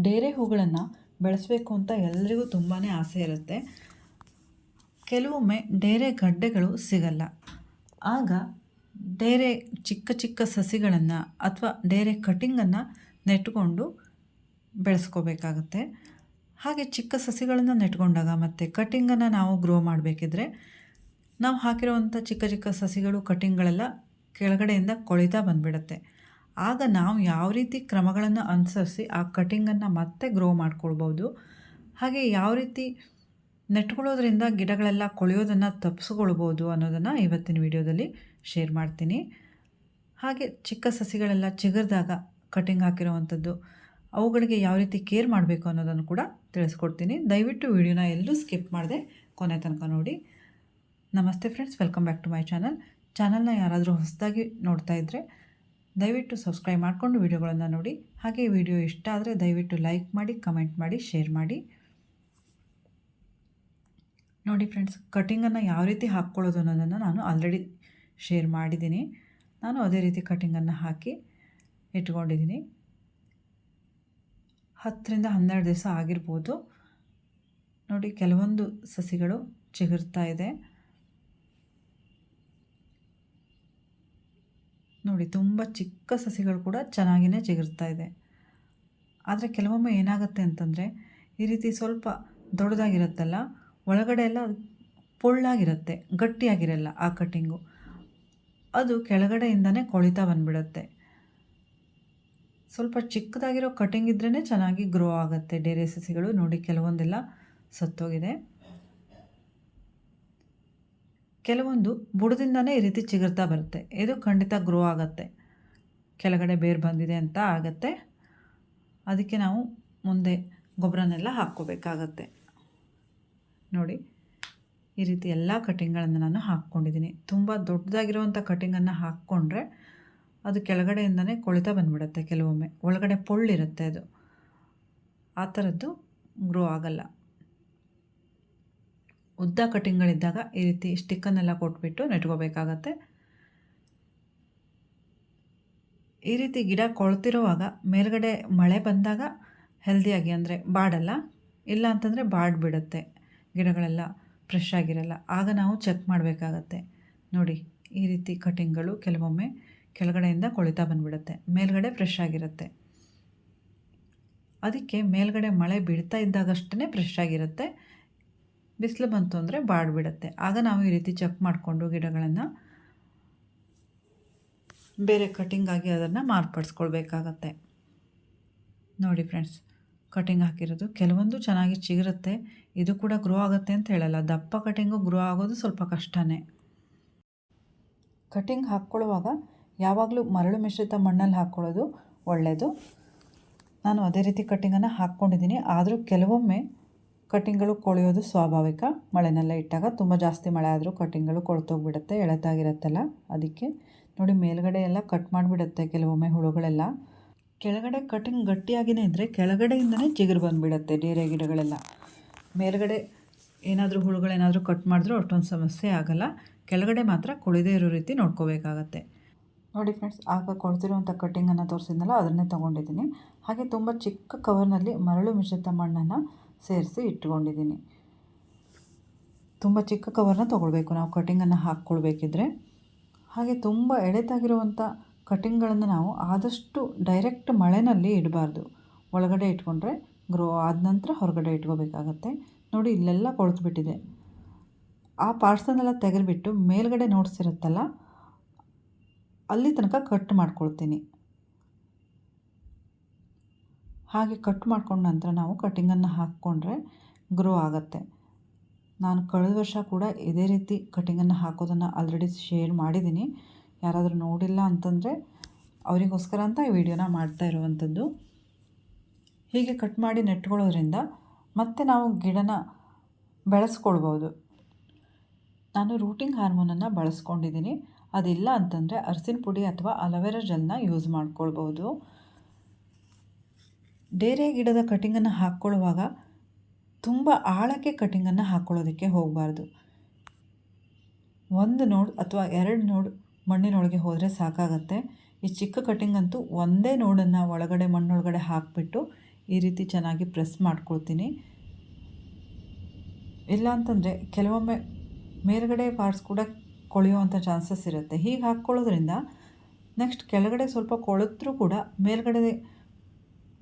ಡೇರೆ ಹೂಗಳನ್ನು ಬೆಳೆಸಬೇಕು ಅಂತ ಎಲ್ರಿಗೂ ತುಂಬಾ ಆಸೆ ಇರುತ್ತೆ. ಕೆಲವೊಮ್ಮೆ ಡೇರೆ ಗಡ್ಡೆಗಳು ಸಿಗಲ್ಲ. ಆಗ ಡೇರೆ ಚಿಕ್ಕ ಚಿಕ್ಕ ಸಸಿಗಳನ್ನು ಅಥವಾ ಡೇರೆ ಕಟಿಂಗನ್ನು ನೆಟ್ಕೊಂಡು ಬೆಳೆಸ್ಕೋಬೇಕಾಗತ್ತೆ. ಹಾಗೆ ಚಿಕ್ಕ ಸಸಿಗಳನ್ನು ನೆಟ್ಕೊಂಡಾಗ ಮತ್ತು ಕಟಿಂಗನ್ನು ನಾವು ಗ್ರೋ ಮಾಡಬೇಕಿದ್ರೆ ನಾವು ಹಾಕಿರುವಂಥ ಚಿಕ್ಕ ಚಿಕ್ಕ ಸಸಿಗಳು, ಕಟಿಂಗ್ಗಳೆಲ್ಲ ಕೆಳಗಡೆಯಿಂದ ಕೊಳಿತಾ ಬಂದುಬಿಡುತ್ತೆ. ಆಗ ನಾವು ಯಾವ ರೀತಿ ಕ್ರಮಗಳನ್ನು ಅನುಸರಿಸಿ ಆ ಕಟಿಂಗನ್ನು ಮತ್ತೆ ಗ್ರೋ ಮಾಡ್ಕೊಳ್ಬೋದು, ಹಾಗೆ ಯಾವ ರೀತಿ ನೆಟ್ಕೊಳ್ಳೋದ್ರಿಂದ ಗಿಡಗಳೆಲ್ಲ ಕೊಳೆಯೋದನ್ನು ತಪ್ಪಿಸ್ಕೊಳ್ಬೋದು ಅನ್ನೋದನ್ನು ಇವತ್ತಿನ ವಿಡಿಯೋದಲ್ಲಿ ಶೇರ್ ಮಾಡ್ತೀನಿ. ಹಾಗೆ ಚಿಕ್ಕ ಸಸಿಗಳೆಲ್ಲ ಚಿಗರಿದಾಗ ಕಟಿಂಗ್ ಹಾಕಿರೋವಂಥದ್ದು, ಅವುಗಳಿಗೆ ಯಾವ ರೀತಿ ಕೇರ್ ಮಾಡಬೇಕು ಅನ್ನೋದನ್ನು ಕೂಡ ತಿಳಿಸ್ಕೊಡ್ತೀನಿ. ದಯವಿಟ್ಟು ವಿಡಿಯೋನ ಎಲ್ಲೂ ಸ್ಕಿಪ್ ಮಾಡಿದೆ ಕೊನೆ ತನಕ ನೋಡಿ. ನಮಸ್ತೆ friends welcome back to my channel ಚಾನಲ್ನ ಯಾರಾದರೂ ಹೊಸದಾಗಿ ನೋಡ್ತಾ ಇದ್ದರೆ ದಯವಿಟ್ಟು ಸಬ್ಸ್ಕ್ರೈಬ್ ಮಾಡಿಕೊಂಡು ವಿಡಿಯೋಗಳನ್ನು ನೋಡಿ. ಹಾಗೆ ವಿಡಿಯೋ ಇಷ್ಟ ಆದರೆ ದಯವಿಟ್ಟು ಲೈಕ್ ಮಾಡಿ ಕಮೆಂಟ್ ಮಾಡಿ ಶೇರ್ ಮಾಡಿ. ನೋಡಿ ಫ್ರೆಂಡ್ಸ್ ಕಟಿಂಗನ್ನು ಯಾವ ರೀತಿ ಹಾಕ್ಕೊಳ್ಳೋದು ಅನ್ನೋದನ್ನು ನಾನು ಆಲ್ರೆಡಿ ಶೇರ್ ಮಾಡಿದ್ದೀನಿ. ನಾನು ಅದೇ ರೀತಿ ಕಟಿಂಗನ್ನು ಹಾಕಿ ಇಟ್ಕೊಂಡಿದ್ದೀನಿ. ಹತ್ತರಿಂದ ಹನ್ನೆರಡು ದಿವಸ ಆಗಿರ್ಬೋದು. ನೋಡಿ, ಕೆಲವೊಂದು ಸಸಿಗಳು ಚಿಗುರ್ತಾ ಇದೆ. ನೋಡಿ, ತುಂಬ ಚಿಕ್ಕ ಸಸಿಗಳು ಕೂಡ ಚೆನ್ನಾಗಿಯೇ ಚಿಗುರ್ತಾ ಇದೆ. ಆದರೆ ಕೆಲವೊಮ್ಮೆ ಏನಾಗುತ್ತೆ ಅಂತಂದರೆ, ಈ ರೀತಿ ಸ್ವಲ್ಪ ದೊಡ್ಡದಾಗಿರುತ್ತಲ್ಲ, ಒಳಗಡೆ ಎಲ್ಲ ಪೊಳ್ಳಾಗಿರುತ್ತೆ, ಗಟ್ಟಿಯಾಗಿರಲ್ಲ ಆ ಕಟ್ಟಿಂಗು. ಅದು ಕೆಳಗಡೆಯಿಂದನೇ ಕೊಳಿತಾ ಬಂದ್ಬಿಡುತ್ತೆ. ಸ್ವಲ್ಪ ಚಿಕ್ಕದಾಗಿರೋ ಕಟಿಂಗ್ ಇದ್ರೇ ಚೆನ್ನಾಗಿ ಗ್ರೋ ಆಗುತ್ತೆ. ಡೇರೆ ಸಸಿಗಳು ನೋಡಿ, ಕೆಲವೊಂದೆಲ್ಲ ಸತ್ತೋಗಿದೆ. ಕೆಲವೊಂದು ಬುಡದಿಂದನೇ ಈ ರೀತಿ ಚಿಗುರ್ತಾ ಬರುತ್ತೆ. ಇದು ಖಂಡಿತ ಗ್ರೋ ಆಗುತ್ತೆ. ಕೆಳಗಡೆ ಬೇರು ಬಂದಿದೆ ಅಂತ ಆಗುತ್ತೆ. ಅದಕ್ಕೆ ನಾವು ಮುಂದೆ ಗೊಬ್ಬರನೆಲ್ಲ ಹಾಕ್ಕೋಬೇಕಾಗತ್ತೆ. ನೋಡಿ, ಈ ರೀತಿ ಎಲ್ಲ ಕಟಿಂಗ್ಗಳನ್ನು ನಾನು ಹಾಕ್ಕೊಂಡಿದ್ದೀನಿ. ತುಂಬ ದೊಡ್ಡದಾಗಿರುವಂಥ ಕಟಿಂಗನ್ನು ಹಾಕ್ಕೊಂಡ್ರೆ ಅದು ಕೆಳಗಡೆಯಿಂದನೇ ಕೊಳಿತಾ ಬಂದ್ಬಿಡುತ್ತೆ. ಕೆಲವೊಮ್ಮೆ ಒಳಗಡೆ ಪೊಳ್ಳಿರುತ್ತೆ ಅದು. ಆ ಥರದ್ದು ಗ್ರೋ ಆಗಲ್ಲ. ಉದ್ದ ಕಟ್ಟಿಂಗ್ಗಳಿದ್ದಾಗ ಈ ರೀತಿ ಸ್ಟಿಕ್ಕನ್ನೆಲ್ಲ ಕೊಟ್ಬಿಟ್ಟು ನೆಟ್ಕೋಬೇಕಾಗತ್ತೆ. ಈ ರೀತಿ ಗಿಡ ಕೊಳ್ತಿರುವಾಗ ಮೇಲ್ಗಡೆ ಮಳೆ ಬಂದಾಗ ಹೆಲ್ದಿಯಾಗಿ ಅಂದರೆ ಬಾಡಲ್ಲ, ಇಲ್ಲ ಅಂತಂದರೆ ಬಾಡ್ಬಿಡುತ್ತೆ ಗಿಡಗಳೆಲ್ಲ ಫ್ರೆಶ್ ಆಗಿರಲ್ಲ. ಆಗ ನಾವು ಚೆಕ್ ಮಾಡಬೇಕಾಗತ್ತೆ. ನೋಡಿ, ಈ ರೀತಿ ಕಟ್ಟಿಂಗ್ಗಳು ಕೆಲವೊಮ್ಮೆ ಕೆಳಗಡೆಯಿಂದ ಕೊಳಿತಾ ಬಂದ್ಬಿಡುತ್ತೆ, ಮೇಲ್ಗಡೆ ಫ್ರೆಶ್ ಆಗಿರುತ್ತೆ. ಅದಕ್ಕೆ ಮೇಲ್ಗಡೆ ಮಳೆ ಬೀಳ್ತಾ ಇದ್ದಾಗಷ್ಟೇ ಫ್ರೆಶ್ ಆಗಿರುತ್ತೆ ಬಿಸಿಲು ಬಂತು ಅಂದರೆ ಬಾಡ್ಬಿಡುತ್ತೆ. ಆಗ ನಾವು ಈ ರೀತಿ ಚೆಕ್ ಮಾಡಿಕೊಂಡು ಗಿಡಗಳನ್ನು ಬೇರೆ ಕಟಿಂಗ್ ಆಗಿ ಅದನ್ನು ಮಾರ್ಪಡಿಸ್ಕೊಳ್ಬೇಕಾಗತ್ತೆ. ನೋಡಿ ಫ್ರೆಂಡ್ಸ್ ಕಟಿಂಗ್ ಹಾಕಿರೋದು ಕೆಲವೊಂದು ಚೆನ್ನಾಗಿ ಚಿಗಿರುತ್ತೆ. ಇದು ಕೂಡ ಗ್ರೋ ಆಗುತ್ತೆ ಅಂತ ಹೇಳಲ್ಲ. ದಪ್ಪ ಕಟಿಂಗು ಗ್ರೋ ಆಗೋದು ಸ್ವಲ್ಪ ಕಷ್ಟನೇ. ಕಟಿಂಗ್ ಹಾಕ್ಕೊಳ್ಳುವಾಗ ಯಾವಾಗಲೂ ಮರಳು ಮಿಶ್ರಿತ ಮಣ್ಣಲ್ಲಿ ಹಾಕ್ಕೊಳ್ಳೋದು ಒಳ್ಳೆಯದು ನಾನು ಅದೇ ರೀತಿ ಕಟ್ಟಿಂಗನ್ನು ಹಾಕ್ಕೊಂಡಿದ್ದೀನಿ. ಆದರೂ ಕೆಲವೊಮ್ಮೆ ಕಟ್ಟಿಂಗ್ಗಳು ಕೊಳೆಯೋದು ಸ್ವಾಭಾವಿಕ. ಮಳೆನೆಲ್ಲ ಇಟ್ಟಾಗ ತುಂಬ ಜಾಸ್ತಿ ಮಳೆ ಆದರೂ ಕಟ್ಟಿಂಗ್ಗಳು ಕೊಳ್ತೋಗ್ಬಿಡುತ್ತೆ, ಎಳೆತಾಗಿರುತ್ತಲ್ಲ ಅದಕ್ಕೆ. ನೋಡಿ, ಮೇಲ್ಗಡೆ ಎಲ್ಲ ಕಟ್ ಮಾಡಿಬಿಡುತ್ತೆ ಕೆಲವೊಮ್ಮೆ ಹುಳುಗಳೆಲ್ಲ. ಕೆಳಗಡೆ ಕಟಿಂಗ್ ಗಟ್ಟಿಯಾಗಿನೇ ಇದ್ದರೆ ಕೆಳಗಡೆಯಿಂದನೇ ಚಿಗುರು ಬಂದುಬಿಡುತ್ತೆ ಡೇರೆ ಗಿಡಗಳೆಲ್ಲ. ಮೇಲ್ಗಡೆ ಏನಾದರೂ ಹುಳುಗಳೇನಾದರೂ ಕಟ್ ಮಾಡಿದ್ರೂ ಅಷ್ಟೊಂದು ಸಮಸ್ಯೆ ಆಗಲ್ಲ. ಕೆಳಗಡೆ ಮಾತ್ರ ಕೊಳಿದೇ ಇರೋ ರೀತಿ ನೋಡ್ಕೋಬೇಕಾಗತ್ತೆ. ನೋಡಿ ಫ್ರೆಂಡ್ಸ್, ಆಗ ಕೊಳ್ತಿರುವಂಥ ಕಟ್ಟಿಂಗನ್ನು ತೋರಿಸಿದ್ನಲ್ಲ, ಅದನ್ನೇ ತೊಗೊಂಡಿದ್ದೀನಿ. ಹಾಗೆ ತುಂಬ ಚಿಕ್ಕ ಕವರ್ನಲ್ಲಿ ಮರಳು ಮಿಶ್ರಿತ ಮಣ್ಣನ್ನು ಸೇರಿಸಿ ಇಟ್ಕೊಂಡಿದ್ದೀನಿ ತುಂಬ ಚಿಕ್ಕ ಕವರ್ನ ತೊಗೊಳ್ಬೇಕು. ನಾವು ಕಟಿಂಗನ್ನು ಹಾಕ್ಕೊಳ್ಬೇಕಿದ್ರೆ. ಹಾಗೆ ತುಂಬ ಎಳೆತಾಗಿರುವಂಥ ಕಟಿಂಗ್ಗಳನ್ನು ನಾವು ಆದಷ್ಟು ಡೈರೆಕ್ಟ್ ಮಳೆನಲ್ಲಿ ಇಡಬಾರ್ದು. ಒಳಗಡೆ ಇಟ್ಕೊಂಡ್ರೆ ಗ್ರೋ ಆದ ನಂತರ ಹೊರಗಡೆ ಇಟ್ಕೋಬೇಕಾಗತ್ತೆ. ನೋಡಿ, ಇಲ್ಲೆಲ್ಲ ಕೊಳ್ತುಬಿಟ್ಟಿದೆ. ಆ ಪಾರ್ಟ್ಸನ್ನೆಲ್ಲ ತೆಗೆದುಬಿಟ್ಟು ಮೇಲ್ಗಡೆ ನೋಡ್ಸಿರುತ್ತಲ್ಲ ಅಲ್ಲಿ ತನಕ ಕಟ್ ಮಾಡ್ಕೊಳ್ತೀನಿ. ಹಾಗೆ ಕಟ್ ಮಾಡ್ಕೊಂಡ ನಂತರ ನಾವು ಕಟ್ಟಿಂಗನ್ನು ಹಾಕ್ಕೊಂಡ್ರೆ ಗ್ರೋ ಆಗುತ್ತೆ. ನಾನು ಕಳೆದ ವರ್ಷ ಕೂಡ ಇದೇ ರೀತಿ ಕಟ್ಟಿಂಗನ್ನು ಹಾಕೋದನ್ನು ಆಲ್ರೆಡಿ ಶೇರ್ ಮಾಡಿದ್ದೀನಿ. ಯಾರಾದರೂ ನೋಡಿಲ್ಲ ಅಂತಂದರೆ ಅವರಿಗೋಸ್ಕರ ಅಂತ ಈ ವಿಡಿಯೋನ ಮಾಡ್ತಾ ಇರುವಂಥದ್ದು. ಹೀಗೆ ಕಟ್ ಮಾಡಿ ನೆಟ್ಕೊಳ್ಳೋದ್ರಿಂದ ಮತ್ತೆ ನಾವು ಗಿಡನ ಬೆಳೆಸ್ಕೊಳ್ಬೋದು. ನಾನು ರೂಟಿಂಗ್ ಹಾರ್ಮೋನನ್ನು ಬಳಸ್ಕೊಂಡಿದ್ದೀನಿ. ಅದಿಲ್ಲ ಅಂತಂದರೆ ಅರಸಿನ ಪುಡಿ ಅಥವಾ ಅಲೋವೆರಾ ಜೆಲ್ನ ಯೂಸ್ ಮಾಡ್ಕೊಳ್ಬೋದು. ಡೇರೆ ಗಿಡದ ಕಟಿಂಗನ್ನು ಹಾಕ್ಕೊಳ್ಳುವಾಗ ತುಂಬ ಆಳಕ್ಕೆ ಕಟಿಂಗನ್ನು ಹಾಕ್ಕೊಳ್ಳೋದಕ್ಕೆ ಹೋಗಬಾರ್ದು. ಒಂದು ನೋಡ್ ಅಥವಾ ಎರಡು ನೋಡ್ ಮಣ್ಣಿನೊಳಗೆ ಹೋದರೆ ಸಾಕಾಗತ್ತೆ. ಈ ಚಿಕ್ಕ ಕಟಿಂಗ್ ಅಂತೂ ಒಂದೇ ನೋಡನ್ನು ಒಳಗಡೆ ಮಣ್ಣೊಳಗಡೆ ಹಾಕಿಬಿಟ್ಟು ಈ ರೀತಿ ಚೆನ್ನಾಗಿ ಪ್ರೆಸ್ ಮಾಡ್ಕೊಳ್ತೀನಿ. ಇಲ್ಲ ಅಂತಂದರೆ ಕೆಲವೊಮ್ಮೆ ಮೇಲ್ಗಡೆ ಪಾರ್ಟ್ಸ್ ಕೂಡ ಕೊಳೆಯುವಂಥ ಚಾನ್ಸಸ್ ಇರುತ್ತೆ. ಹೀಗೆ ಹಾಕ್ಕೊಳ್ಳೋದ್ರಿಂದ ನೆಕ್ಸ್ಟ್ ಕೆಳಗಡೆ ಸ್ವಲ್ಪ ಕೊಳೆದ್ರೂ ಕೂಡ ಮೇಲ್ಗಡೆ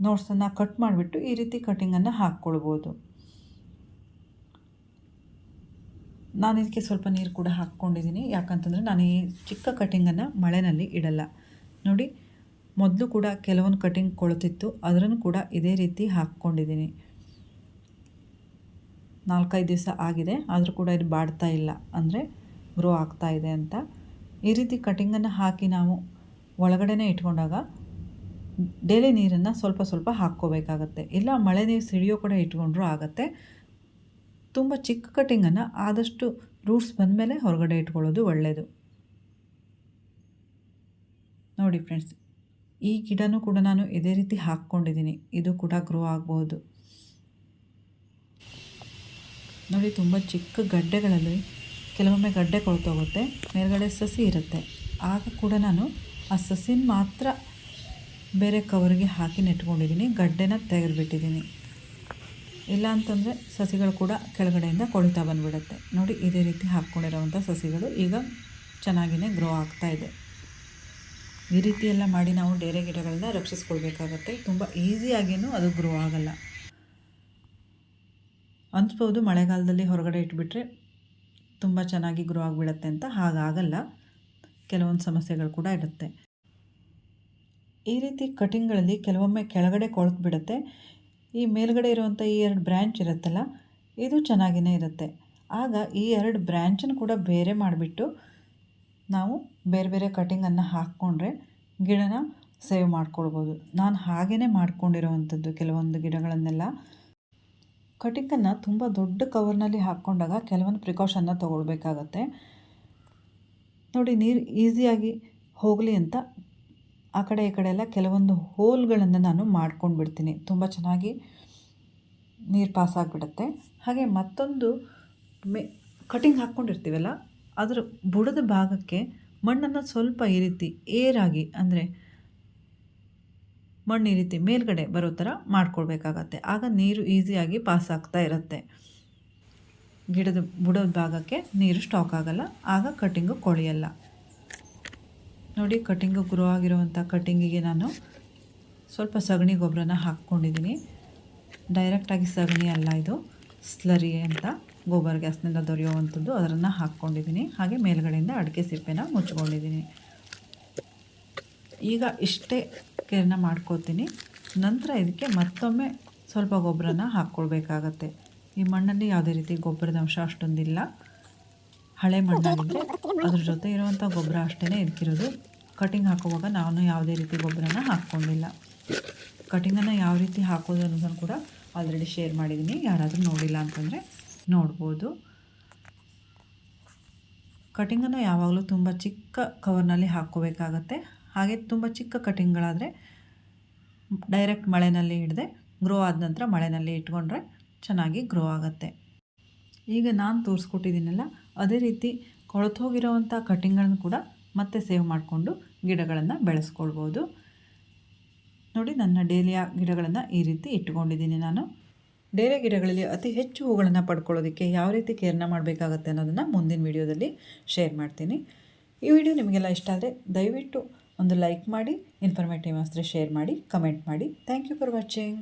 ನೋಟ್ಸನ್ನು ಕಟ್ ಮಾಡಿಬಿಟ್ಟು ಈ ರೀತಿ ಕಟ್ಟಿಂಗನ್ನು ಹಾಕ್ಕೊಳ್ಬೋದು. ನಾನು ಇದಕ್ಕೆ ಸ್ವಲ್ಪ ನೀರು ಕೂಡ ಹಾಕ್ಕೊಂಡಿದ್ದೀನಿ. ಯಾಕಂತಂದರೆ ನಾನು ಈ ಚಿಕ್ಕ ಕಟ್ಟಿಂಗನ್ನು ಮಳೆನಲ್ಲಿ ಇಡಲ್ಲ. ನೋಡಿ, ಮೊದಲು ಕೂಡ ಕೆಲವೊಂದು ಕಟ್ಟಿಂಗ್ ಕೊಳ್ತಿತ್ತು. ಅದರನ್ನು ಕೂಡ ಇದೇ ರೀತಿ ಹಾಕ್ಕೊಂಡಿದ್ದೀನಿ. ನಾಲ್ಕೈದು ದಿವಸ ಆಗಿದೆ. ಆದರೂ ಕೂಡ ಇದು ಬಾಡ್ತಾ ಇಲ್ಲ. ಅಂದರೆ ಗ್ರೋ ಆಗ್ತಾ ಇದೆ ಅಂತ. ಈ ರೀತಿ ಕಟ್ಟಿಂಗನ್ನು ಹಾಕಿ ನಾವು ಒಳಗಡೆನೇ ಇಟ್ಕೊಂಡಾಗ ಡೈಲಿ ನೀರನ್ನು ಸ್ವಲ್ಪ ಸ್ವಲ್ಪ ಹಾಕ್ಕೋಬೇಕಾಗತ್ತೆ. ಇಲ್ಲ, ಮಳೆ ನೀರು ಸಿಡಿಯೋ ಕೂಡ ಇಟ್ಕೊಂಡ್ರೂ ಆಗುತ್ತೆ. ತುಂಬ ಚಿಕ್ಕ ಕಟಿಂಗನ್ನು ಆದಷ್ಟು ರೂಟ್ಸ್ ಬಂದಮೇಲೆ ಹೊರಗಡೆ ಇಟ್ಕೊಳ್ಳೋದು ಒಳ್ಳೆಯದು ನೋಡಿ ಫ್ರೆಂಡ್ಸ್, ಈ ಗಿಡನೂ ಕೂಡ ನಾನು ಇದೇ ರೀತಿ ಹಾಕ್ಕೊಂಡಿದ್ದೀನಿ. ಇದು ಕೂಡ ಗ್ರೋ ಆಗ್ಬೋದು. ನೋಡಿ, ತುಂಬ ಚಿಕ್ಕ ಗಡ್ಡೆಗಳಲ್ಲಿ ಕೆಲವೊಮ್ಮೆ ಗಡ್ಡೆ ಕೊಳ್ತೋಗುತ್ತೆ. ಮೇಲ್ಗಡೆ ಸಸಿ ಇರುತ್ತೆ. ಆಗ ಕೂಡ ನಾನು ಆ ಸಸಿನ ಮಾತ್ರ ಬೇರೆ ಕವರ್ಗೆ ಹಾಕಿ ನೆಟ್ಕೊಂಡಿದ್ದೀನಿ, ಗಡ್ಡೆನ ತೆಗೆದುಬಿಟ್ಟಿದ್ದೀನಿ. ಇಲ್ಲ ಅಂತಂದರೆ ಸಸಿಗಳು ಕೂಡ ಕೆಳಗಡೆಯಿಂದ ಕೊಳಿತಾ ಬಂದುಬಿಡುತ್ತೆ. ನೋಡಿ, ಇದೇ ರೀತಿ ಹಾಕ್ಕೊಂಡಿರೋವಂಥ ಸಸಿಗಳು ಈಗ ಚೆನ್ನಾಗಿಯೇ ಗ್ರೋ ಆಗ್ತಾ ಇದೆ. ಈ ರೀತಿ ಎಲ್ಲ ಮಾಡಿ ನಾವು ಡೇರೆ ಗಿಡಗಳನ್ನ ರಕ್ಷಿಸ್ಕೊಳ್ಬೇಕಾಗತ್ತೆ. ತುಂಬ ಈಸಿಯಾಗಿಯೂ ಅದು ಗ್ರೋ ಆಗಲ್ಲ. ಅನಿಸ್ಬೋದು ಮಳೆಗಾಲದಲ್ಲಿ ಹೊರಗಡೆ ಇಟ್ಬಿಟ್ರೆ ತುಂಬ ಚೆನ್ನಾಗಿ ಗ್ರೋ ಆಗಿಬಿಡತ್ತೆ ಅಂತ ಹಾಗಾಗಲ್ಲ. ಕೆಲವೊಂದು ಸಮಸ್ಯೆಗಳು ಕೂಡ ಇರುತ್ತೆ. ಈ ರೀತಿ ಕಟಿಂಗ್ಗಳಲ್ಲಿ ಕೆಲವೊಮ್ಮೆ ಕೆಳಗಡೆ ಕೊಳ್ತು ಬಿಡುತ್ತೆ ಈ ಮೇಲ್ಗಡೆ ಇರುವಂಥ ಈ ಎರಡು ಬ್ರ್ಯಾಂಚ್ ಇರುತ್ತಲ್ಲ, ಇದು ಚೆನ್ನಾಗಿಯೇ ಇರುತ್ತೆ. ಆಗ ಈ ಎರಡು ಬ್ರ್ಯಾಂಚನ್ನು ಕೂಡ ಬೇರೆ ಮಾಡಿಬಿಟ್ಟು ನಾವು ಬೇರೆ ಬೇರೆ ಕಟಿಂಗನ್ನು ಹಾಕ್ಕೊಂಡ್ರೆ ಗಿಡನ ಸೇವ್ ಮಾಡ್ಕೊಳ್ಬೋದು. ನಾನು ಹಾಗೇ ಮಾಡ್ಕೊಂಡಿರೋವಂಥದ್ದು ಕೆಲವೊಂದು ಗಿಡಗಳನ್ನೆಲ್ಲ. ಕಟಿಂಗನ್ನು ತುಂಬ ದೊಡ್ಡ ಕವರ್ನಲ್ಲಿ ಹಾಕ್ಕೊಂಡಾಗ ಕೆಲವೊಂದು ಪ್ರಿಕಾಷನ್ನ ತೊಗೊಳ್ಬೇಕಾಗತ್ತೆ. ನೋಡಿ, ನೀರು ಈಸಿಯಾಗಿ ಹೋಗಲಿ ಅಂತ ಆ ಕಡೆ ಈ ಕಡೆ ಎಲ್ಲ ಕೆಲವೊಂದು ಹೋಲ್ಗಳನ್ನು ನಾನು ಮಾಡ್ಕೊಂಡು ಬಿಡ್ತೀನಿ ತುಂಬ ಚೆನ್ನಾಗಿ ನೀರು ಪಾಸ್ ಆಗಿಬಿಡುತ್ತೆ. ಹಾಗೆ ಮತ್ತೊಂದು ಮೆ ಕಟಿಂಗ್ ಹಾಕ್ಕೊಂಡಿರ್ತೀವಲ್ಲ, ಅದರ ಬುಡದ ಭಾಗಕ್ಕೆ ಮಣ್ಣನ್ನು ಸ್ವಲ್ಪ ಈ ರೀತಿ ಏರಾಗಿ ಅಂದರೆ ಮಣ್ಣು ಈ ರೀತಿ ಮೇಲ್ಗಡೆ ಬರೋ ಥರ ಮಾಡ್ಕೊಳ್ಬೇಕಾಗತ್ತೆ. ಆಗ ನೀರು ಈಸಿಯಾಗಿ ಪಾಸ್ ಆಗ್ತಾ ಇರುತ್ತೆ. ಗಿಡದ ಬುಡದ ಭಾಗಕ್ಕೆ ನೀರು ಸ್ಟಾಕ್ ಆಗಲ್ಲ, ಆಗ ಕಟಿಂಗು ಕೊಳೆಯಲ್ಲ. ನೋಡಿ ಕಟಿಂಗು ಗ್ರೋ ಆಗಿರುವಂಥ ಕಟಿಂಗಿಗೆ ನಾನು ಸ್ವಲ್ಪ ಸಗಣಿ ಗೊಬ್ಬರನ ಹಾಕ್ಕೊಂಡಿದ್ದೀನಿ ಡೈರೆಕ್ಟಾಗಿ ಸಗಣಿ ಅಲ್ಲ ಇದು ಸ್ಲರಿ ಅಂತ ಗೋಬರ್ ಗ್ಯಾಸ್ನಿಂದ ದೊರೆಯುವಂಥದ್ದು ಅದನ್ನು ಹಾಕ್ಕೊಂಡಿದ್ದೀನಿ ಹಾಗೆ ಮೇಲ್ಗಡೆಯಿಂದ ಅಡಿಕೆ ಸಿಪ್ಪೆನ ಮುಚ್ಕೊಂಡಿದ್ದೀನಿ ಈಗ ಇಷ್ಟೇ ಕೇರ್ನ ಮಾಡ್ಕೋತೀನಿ. ನಂತರ ಇದಕ್ಕೆ ಮತ್ತೊಮ್ಮೆ ಸ್ವಲ್ಪ ಗೊಬ್ಬರನ ಹಾಕ್ಕೊಳ್ಬೇಕಾಗತ್ತೆ. ಈ ಮಣ್ಣಲ್ಲಿ ಯಾವುದೇ ರೀತಿ ಗೊಬ್ಬರದ ಅಂಶ ಅಷ್ಟೊಂದಿಲ್ಲ. ಹಳೆ ಮಣ್ಣಾಗಿದ್ದರೆ ಅದ್ರ ಜೊತೆ ಇರುವಂಥ ಗೊಬ್ಬರ ಅಷ್ಟೇ ಇದಕ್ಕಿರೋದು ಕಟಿಂಗ್ ಹಾಕುವಾಗ ನಾನು ಯಾವುದೇ ರೀತಿ ಗೊಬ್ಬರನ ಹಾಕ್ಕೊಂಡಿಲ್ಲ. ಕಟಿಂಗನ್ನು ಯಾವ ರೀತಿ ಹಾಕೋದು ಅನ್ನೋದನ್ನು ಕೂಡ ಆಲ್ರೆಡಿ ಶೇರ್ ಮಾಡಿದ್ದೀನಿ ಯಾರಾದರೂ ನೋಡಿಲ್ಲ ಅಂತಂದರೆ ನೋಡ್ಬೋದು. ಕಟಿಂಗನ್ನು ಯಾವಾಗಲೂ ತುಂಬ ಚಿಕ್ಕ ಕವರ್ನಲ್ಲಿ ಹಾಕ್ಕೋಬೇಕಾಗತ್ತೆ. ಹಾಗೆ ತುಂಬ ಚಿಕ್ಕ ಕಟಿಂಗ್ಗಳಾದರೆ ಡೈರೆಕ್ಟ್ ಮಳೆನಲ್ಲಿ ಹಿಡ್ದೆ ಗ್ರೋ ಆದ ನಂತರ ಮಳೆನಲ್ಲಿ ಇಟ್ಕೊಂಡ್ರೆ ಚೆನ್ನಾಗಿ ಗ್ರೋ ಆಗುತ್ತೆ. ಈಗ ನಾನು ತೋರಿಸ್ಕೊಟ್ಟಿದ್ದೀನಲ್ಲ ಅದೇ ರೀತಿ ಕೊಳತೋಗಿರೋವಂಥ ಕಟಿಂಗ್ಗಳನ್ನು ಕೂಡ ಮತ್ತೆ ಸೇವ್ ಮಾಡಿಕೊಂಡು ಗಿಡಗಳನ್ನು ಬೆಳೆಸ್ಕೊಳ್ಬೋದು. ನೋಡಿ ನನ್ನ ಡೇಲಿಯ ಗಿಡಗಳನ್ನು ಈ ರೀತಿ ಇಟ್ಕೊಂಡಿದ್ದೀನಿ ನಾನು. ಡೇರೆ ಗಿಡಗಳಲ್ಲಿ ಅತಿ ಹೆಚ್ಚು ಹೂಗಳನ್ನು ಪಡ್ಕೊಳ್ಳೋದಕ್ಕೆ ಯಾವ ರೀತಿ ಕೇರ್ನ ಮಾಡಬೇಕಾಗತ್ತೆ ಅನ್ನೋದನ್ನು ಮುಂದಿನ ವಿಡಿಯೋದಲ್ಲಿ ಶೇರ್ ಮಾಡ್ತೀನಿ. ಈ ವಿಡಿಯೋ ನಿಮಗೆಲ್ಲ ಇಷ್ಟ ಆದರೆ ದಯವಿಟ್ಟು ಒಂದು ಲೈಕ್ ಮಾಡಿ, ಇನ್ಫಾರ್ಮೇಟಿವ್ ಅನಿಸಿದ್ರೆ ಶೇರ್ ಮಾಡಿ, ಕಮೆಂಟ್ ಮಾಡಿ. Thank you for watching.